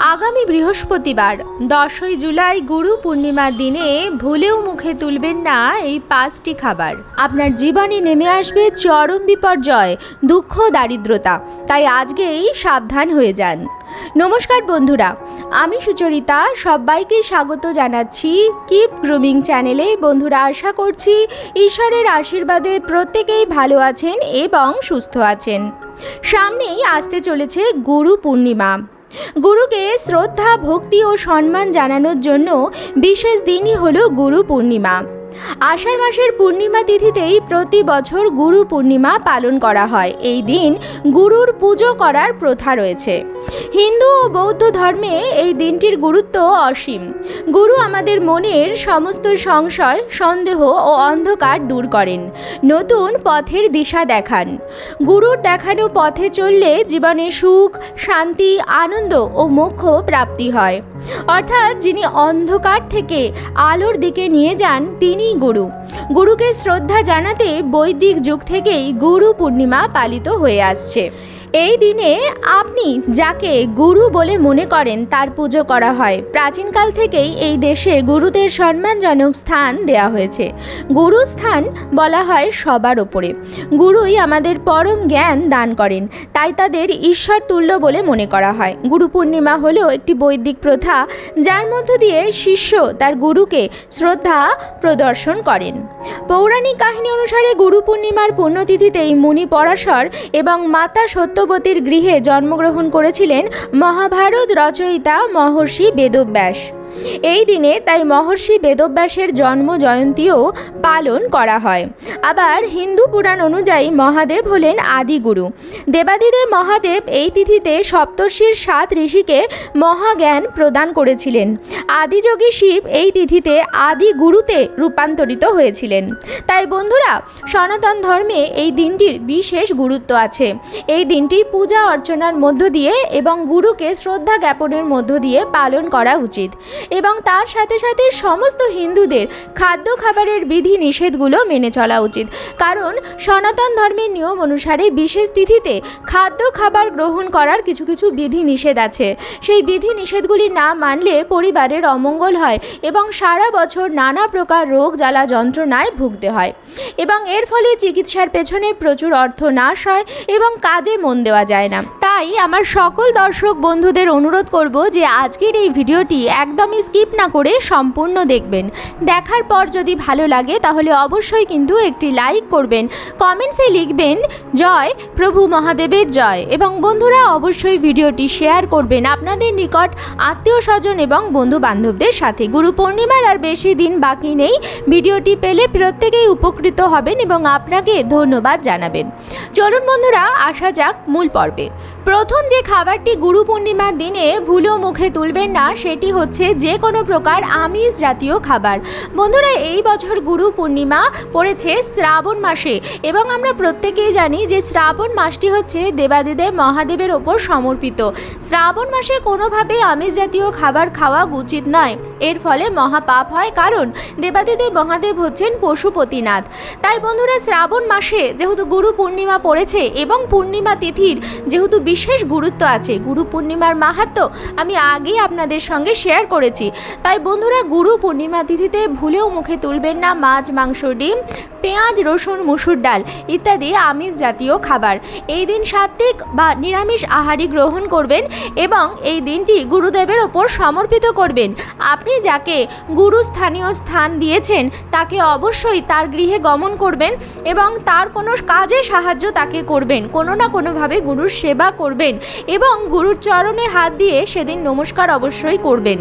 আগামী বৃহস্পতিবার, দশই জুলাই গুরু পূর্ণিমার দিনে ভুলেও মুখে তুলবেন না এই পাঁচটি খাবার। আপনার জীবনে নেমে আসবে চরম বিপর্যয়, দুঃখ, দারিদ্রতা। তাই আজকেই সাবধান হয়ে যান। নমস্কার বন্ধুরা, আমি সুচরিতা, সবাইকে স্বাগত জানাচ্ছি কিপ গ্রুমিং চ্যানেলে। বন্ধুরা, আশা করছি ঈশ্বরের আশীর্বাদে প্রত্যেকেই ভালো আছেন এবং সুস্থ আছেন। সামনেই আসতে চলেছে গুরু পূর্ণিমা। গুরুকে শ্রদ্ধা ভক্তি ও সম্মান জানানোর জন্য বিশেষ দিনই হলো গুরু পূর্ণিমা। আষাঢ় মাসের পূর্ণিমা তিথিতেই প্রতি বছর গুরু পূর্ণিমা পালন করা হয়। এই দিন গুরুর পুজো করার প্রথা রয়েছে। হিন্দু ও বৌদ্ধ ধর্মে এই দিনটির গুরুত্ব অসীম। গুরু আমাদের মনের সমস্ত সংশয়, সন্দেহ ও অন্ধকার দূর করেন, নতুন পথের দিশা দেখান। গুরুর দেখানো পথে চললে জীবনে সুখ, শান্তি, আনন্দ ও মোক্ষ প্রাপ্তি হয়। অর্থাৎ যিনি অন্ধকার থেকে আলোর দিকে নিয়ে যান, তিনিই গুরু। গুরুকে শ্রদ্ধা জানাতে বৈদিক যুগ থেকেই গুরু পূর্ণিমা পালিত হয়ে আসছে। এই দিনে আপনি যাকে গুরু বলে মনে করেন তার পুজো করা হয়। প্রাচীনকাল থেকেই এই দেশে গুরুদের সম্মানজনক স্থান দেয়া হয়েছে। গুরু স্থান বলা হয় সবার ওপরে। গুরুই আমাদের পরম জ্ঞান দান করেন, তাই তাদের ঈশ্বর তুল্য বলে মনে করা হয়। গুরু পূর্ণিমা হলো একটি বৈদিক প্রথা, যার মধ্য দিয়ে শিষ্য তার গুরুকে শ্রদ্ধা প্রদর্শন করেন। পৌরাণিক কাহিনী অনুসারে গুরু পূর্ণিমার পুণ্যতিথিতেই মুনি পরাশর এবং মাতা সত্যবতীর গৃহে জন্মগ্রহণ করেছিলেন মহাভারত রচয়িতা মহর্ষি বেদব্যাস। এই দিনে তাই মহর্ষি বেদব্যাসের জন্ম জয়ন্তীও পালন করা হয়। আবার হিন্দু পুরাণ অনুযায়ী মহাদেব হলেন আদিগুরু। দেবাদিদেব মহাদেব এই তিথিতে সপ্তর্ষির সাত ঋষিকে মহাজ্ঞান প্রদান করেছিলেন। আদিযোগী শিব এই তিথিতে আদি গুরুতে রূপান্তরিত হয়েছিলেন। তাই বন্ধুরা, সনাতন ধর্মে এই দিনটির বিশেষ গুরুত্ব আছে। এই দিনটি পূজা অর্চনার মধ্য দিয়ে এবং গুরুকে শ্রদ্ধা জ্ঞাপনের মধ্য দিয়ে পালন করা উচিত। এবং তার সাথে সাথে সমস্ত হিন্দুদের খাদ্য খাবারের বিধি নিষেধগুলো মেনে চলা উচিত। কারণ সনাতন ধর্মের নিয়ম অনুসারে বিশেষ তিথিতে খাদ্য খাবার গ্রহণ করার কিছু কিছু বিধি নিষেধ আছে। সেই বিধি নিষেধগুলি না মানলে পরিবারের অমঙ্গল হয় এবং সারা বছর নানা প্রকার রোগ জ্বালা যন্ত্রণায় ভুগতে হয়। এবং এর ফলে চিকিৎসার পেছনে প্রচুর অর্থ নাশ হয় এবং কাজে মন দেওয়া যায় না। তাই আমার সকল দর্শক বন্ধুদের অনুরোধ করব যে আজকের এই ভিডিওটি একদমই স্কিপ না করে সম্পূর্ণ দেখবেন। দেখার পর যদি ভালো লাগে, তাহলে অবশ্যই কিন্তু একটি লাইক করবেন। কমেন্টসে লিখবেন, জয় প্রভু মহাদেবের জয়। এবং বন্ধুরা, অবশ্যই ভিডিওটি শেয়ার করবেন আপনাদের নিকট আত্মীয় স্বজন এবং বন্ধু বান্ধবদের সাথে। গুরু পূর্ণিমার আর বেশি দিন বাকি নেই। ভিডিওটি পেলে প্রত্যেকেই উপকৃত হবেন এবং আপনাকে ধন্যবাদ জানাবেন। চলুন বন্ধুরা, আসা যাক মূল পর্বে। প্রথম যে খাবারটি গুরু পূর্ণিমার দিনে ভুলেও মুখে তুলবেন না, সেটি হচ্ছে যে কোনো প্রকার আমিষ জাতীয় খাবার। বন্ধুরা, এই বছর গুরু পূর্ণিমা পড়েছে শ্রাবণ মাসে এবং আমরা প্রত্যেকেই জানি যে শ্রাবণ মাসটি হচ্ছে দেবাদিদেব মহাদেবের ওপর সমর্পিত। শ্রাবণ মাসে কোনোভাবেই আমিষ জাতীয় খাবার খাওয়া উচিত নয়। এর ফলে মহাপাপ হয় কারণ দেবাদিদেব মহাদেব হচ্ছেন পশুপতিনাথ। তাই বন্ধুরা, শ্রাবণ মাসে যেহেতু গুরু পূর্ণিমা পড়েছে এবং পূর্ণিমা তিথির যেহেতু বিশেষ গুরুত্ব আছে, গুরু পূর্ণিমার মাহাত্ম আমি আগেই আপনাদের সঙ্গে শেয়ার করেছি। তাই বন্ধুরা, গুরু পূর্ণিমা তিথিতে ভুলেও মুখে তুলবেন না মাছ, মাংস, ডিম, পেঁয়াজ, রসুন, মুসুর ডাল ইত্যাদি আমিষ জাতীয় খাবার। এই দিন সাত্ত্বিক বা নিরামিষ আহারই গ্রহণ করবেন এবং এই দিনটি গুরুদেবের ওপর সমর্পিত করবেন। আপনি যাকে গুরু স্থানীয় স্থান দিয়েছেন, তাকে অবশ্যই তার গৃহে গমন করবেন এবং তার কোনো কাজে সাহায্য তাকে করবেন। কোনো না কোনোভাবে গুরুর সেবা করবেন এবং গুরুর চরণে হাত দিয়ে সেদিন নমস্কার অবশ্যই করবেন।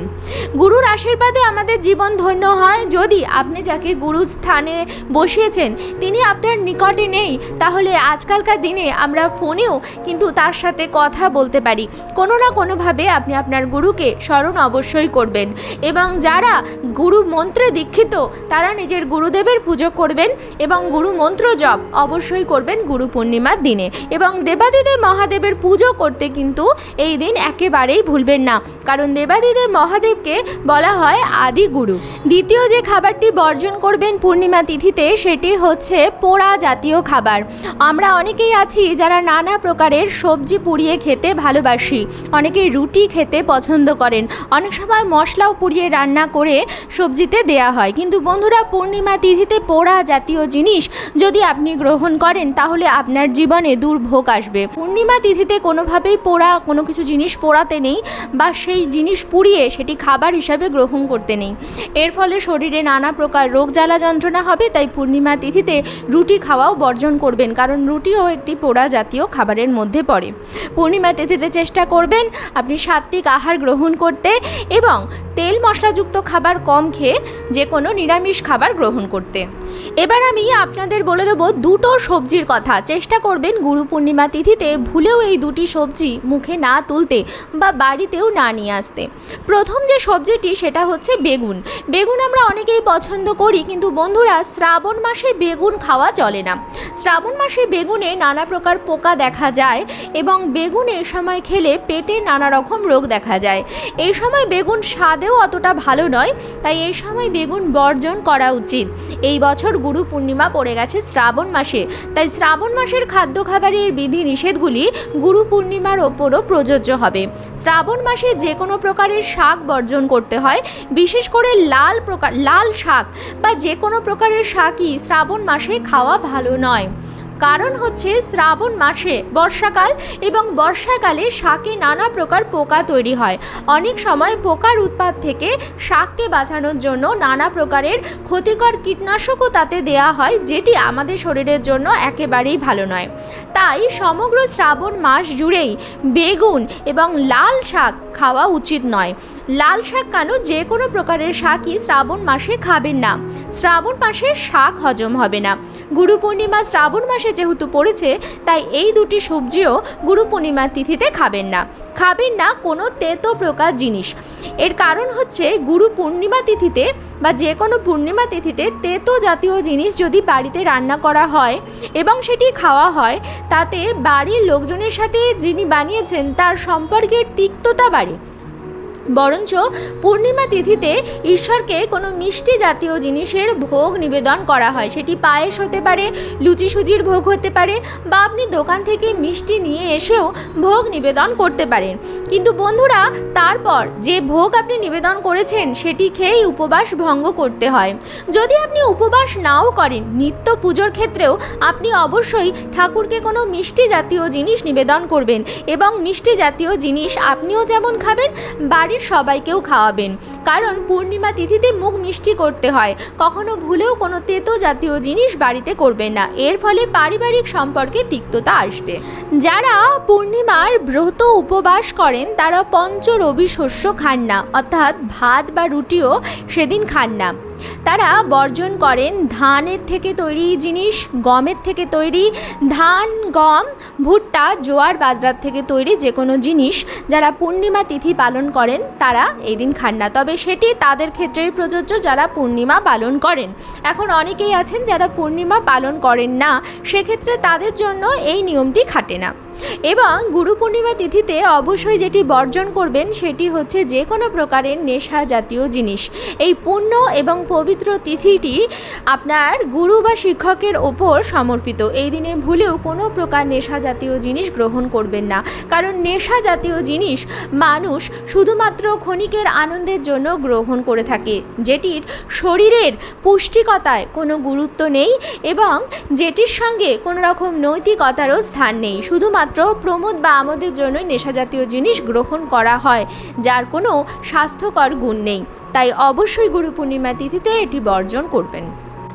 গুরুর আশীর্বাদে আমাদের জীবন ধন্য হয়। যদি আপনি যাকে গুরু স্থানে বসিয়েছেন, তিনি আপনার নিকটে নেই, তাহলে আজকালকার দিনে আমরা ফোনেও কিন্তু তার সাথে কথা বলতে পারি। কোনো না কোনোভাবে আপনি আপনার গুরুকে স্মরণ অবশ্যই করবেন এবং যারা গুরু মন্ত্রে দীক্ষিত, তারা নিজের গুরুদেবের পুজো করবেন এবং গুরু মন্ত্র জপ অবশ্যই করবেন গুরু পূর্ণিমার দিনে। এবং দেবাদিদেব মহাদেবের পুজো করতে কিন্তু এই দিন একেবারেই ভুলবেন না। কারণ দেবাদিদেব মহাদেবকে বলা হয় আদি গুরু দ্বিতীয় যে খাবারটি বর্জন করবেন পূর্ণিমা তিথিতে, সেটি হচ্ছে পোড়া জাতীয় খাবার। আমরা অনেকেই আছি যারা নানা প্রকারের সবজি পুড়িয়ে খেতে ভালোবাসি। অনেকেই রুটি খেতে পছন্দ করেন। অনেক সময় মশলাও পুড়িয়ে রান্না করে সবজিতে দেয়া হয়। কিন্তু বন্ধুরা, পূর্ণিমা তিথিতে পোড়া জাতীয় জিনিস যদি আপনি গ্রহণ করেন, তাহলে আপনার জীবনে দুর্ভোগ আসবে। পূর্ণিমা তিথিতে কোনোভাবেই পোড়া, কোনো কিছু জিনিস পোড়াতে নেই বা সেই জিনিস পুড়িয়ে সেটি খাবার হিসাবে গ্রহণ করতে নেই। এর ফলে শরীরে নানা প্রকার রোগ জ্বালা যন্ত্রণা হবে, তাই পূর্ণিমা তিথিতে রুটি খাওয়াও বর্জন করবেন, কারণ রুটিও একটি পোড়া জাতীয় খাবারের মধ্যে পড়ে। পূর্ণিমা তিথিতে চেষ্টা করবেন আপনি সাত্ত্বিক আহার গ্রহণ করতে এবং তেল মশলাযুক্ত খাবার কম খেয়ে যে কোনো নিরামিষ খাবার গ্রহণ করতে। এবার আমি আপনাদের বলে দেবো দুটো সবজির কথা। চেষ্টা করবেন গুরু পূর্ণিমা তিথিতে ভুলেও এই দুটি সবজি মুখে না তুলতে বা বাড়িতেও না নিয়ে আসতে। প্রথম যে সবজিটি সেটা হচ্ছে বেগুন। বেগুন আমরা অনেকেই পছন্দ করি, কিন্তু বন্ধুরা শ্রাবণ মাসে বেগুন খাওয়া চলে না। শ্রাবণ মাসে বেগুনে নানা প্রকার পোকা দেখা যায় এবং বেগুন এই সময় খেলে পেটে নানা রকম রোগ দেখা যায়। এই সময় বেগুন স্বাদেও অতটা ভালো নয়, তাই এই সময় বেগুন বর্জন করা উচিত। এই বছর গুরু পূর্ণিমা পড়ে গেছে শ্রাবণ মাসে, তাই শ্রাবণ মাসের খাদ্য খাবারের বিধি নিষেধগুলি গুরু পূর্ণিমার ওপরও প্রযোজ্য হবে। শ্রাবণ মাসে যে কোনো প্রকারের শাক বর্জন করতে হয়, বিশেষ করে লাল প্রকার, লাল শাক বা যে কোনো প্রকারের শাকই শ্রাবণ মাসে খাওয়া ভালো নয়। কারণ হচ্ছে শ্রাবণ মাসে বর্ষাকাল এবং বর্ষাকালে শাকে নানা প্রকার পোকা তৈরি হয়। অনেক সময় পোকার উৎপাত থেকে শাককে বাঁচানোর জন্য নানা প্রকারের ক্ষতিকর কীটনাশকও তাতে দেয়া হয়, যেটি আমাদের শরীরের জন্য একেবারেই ভালো নয়। তাই সমগ্র শ্রাবণ মাস জুড়েই বেগুন এবং লাল শাক খাওয়া উচিত নয়। লাল শাক কেন? যে কোনো প্রকারের শাকই শ্রাবণ মাসে খাবেন না। শ্রাবণ মাসে শাক হজম হবে না। গুরু পূর্ণিমা শ্রাবণ মাসে যেহেতু পড়েছে, তাই এই দুটি সবজিও গুরু পূর্ণিমার তিথিতে খাবেন না। খাবেন না কোনো তেতো প্রকার জিনিস। এর কারণ হচ্ছে গুরু পূর্ণিমা তিথিতে বা যে কোনো পূর্ণিমা তিথিতে তেতো জাতীয় জিনিস যদি বাড়িতে রান্না করা হয় এবং সেটি খাওয়া হয়, তাতে বাড়ির লোকজনের সাথে যিনি বানিয়েছেন তার সম্পর্কের তিক্ততা বাড়ে। বরঞ্চ পূর্ণিমা তিথিতে ঈশ্বরকে কোনো মিষ্টি জাতীয় জিনিসের ভোগ নিবেদন করা হয়। সেটি পায়েস হতে পারে, লুচি সুজির ভোগ হতে পারে বা আপনি দোকান থেকে মিষ্টি নিয়ে এসেও ভোগ নিবেদন করতে পারেন। কিন্তু বন্ধুরা, তারপর যে ভোগ আপনি নিবেদন করেছেন, সেটি খেয়েই উপবাস ভঙ্গ করতে হয়। যদি আপনি উপবাস নাও করেন, নিত্য পুজোর ক্ষেত্রেও আপনি অবশ্যই ঠাকুরকে কোনো মিষ্টি জাতীয় জিনিস নিবেদন করবেন এবং মিষ্টি জাতীয় জিনিস আপনিও যেমন খাবেন, বাড়ির সবাইকেও খাওয়াবেন। কারণ পূর্ণিমা তিথিতে মুখ মিষ্টি করতে হয়। কখনো ভুলেও কোনো তেতো জাতীয় জিনিস বাড়িতে করবেন না। এর ফলে পারিবারিক সম্পর্কে তিক্ততা আসবে। যারা পূর্ণিমার ব্রত উপবাস করেন, তারা পঞ্চ রবি শস্য খান না। অর্থাৎ ভাত বা রুটিও সেদিন খান না। তারা বর্জন করেন ধানের থেকে তৈরি জিনিস, গমের থেকে তৈরি ধান, গম, ভুট্টা, জোয়ার, বাজরার থেকে তৈরি যে কোনো জিনিস যারা পূর্ণিমা তিথি পালন করেন, তারা এই দিন খান না। তবে সেটি তাদের ক্ষেত্রেই প্রযোজ্য যারা পূর্ণিমা পালন করেন। এখন অনেকেই আছেন যারা পূর্ণিমা পালন করেন না, সেক্ষেত্রে তাদের জন্য এই নিয়মটি খাটে না। এবং গুরু পূর্ণিমা তিথিতে অবশ্যই যেটি বর্জন করবেন, সেটি হচ্ছে যে কোনো প্রকারের নেশা জাতীয় জিনিস। এই পুণ্য এবং পবিত্র তিথিটি আপনার গুরু বা শিক্ষকের ওপর সমর্পিত। এই দিনে ভুলেও কোনো প্রকার নেশা জাতীয় জিনিস গ্রহণ করবেন না। কারণ নেশা জাতীয় জিনিস মানুষ শুধুমাত্র ক্ষণিকের আনন্দের জন্য গ্রহণ করে থাকে। যেটির শরীরের পুষ্টিকতায় কোনো গুরুত্ব নেই এবং যেটির সঙ্গে কোনো রকম নৈতিকতারও স্থান নেই। শুধুমাত্র প্রমোদ বা আমোদের জন্যই নেশাজাতীয় জিনিস গ্রহণ করা হয়, যার কোনো স্বাস্থ্যকর গুণ নেই। তাই অবশ্যই গুরু পূর্ণিমা তিথিতে এটি বর্জন করবেন।